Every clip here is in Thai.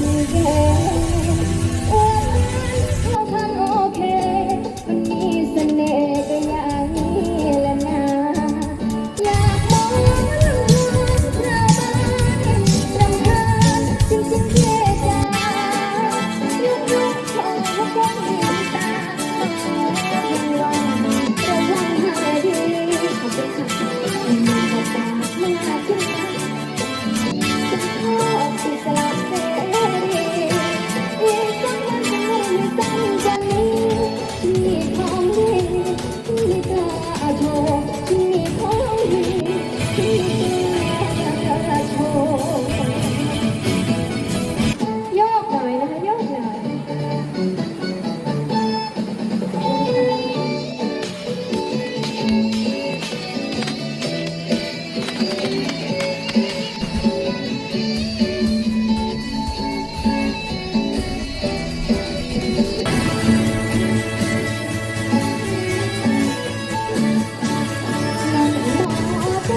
one.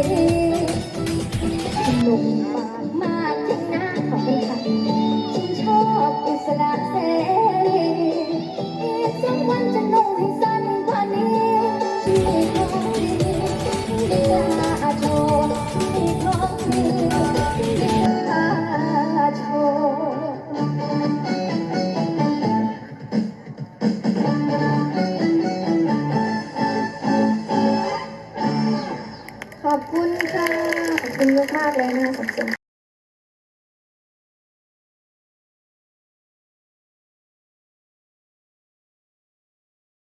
哎 คุณมากเลยนะคะสมเสีย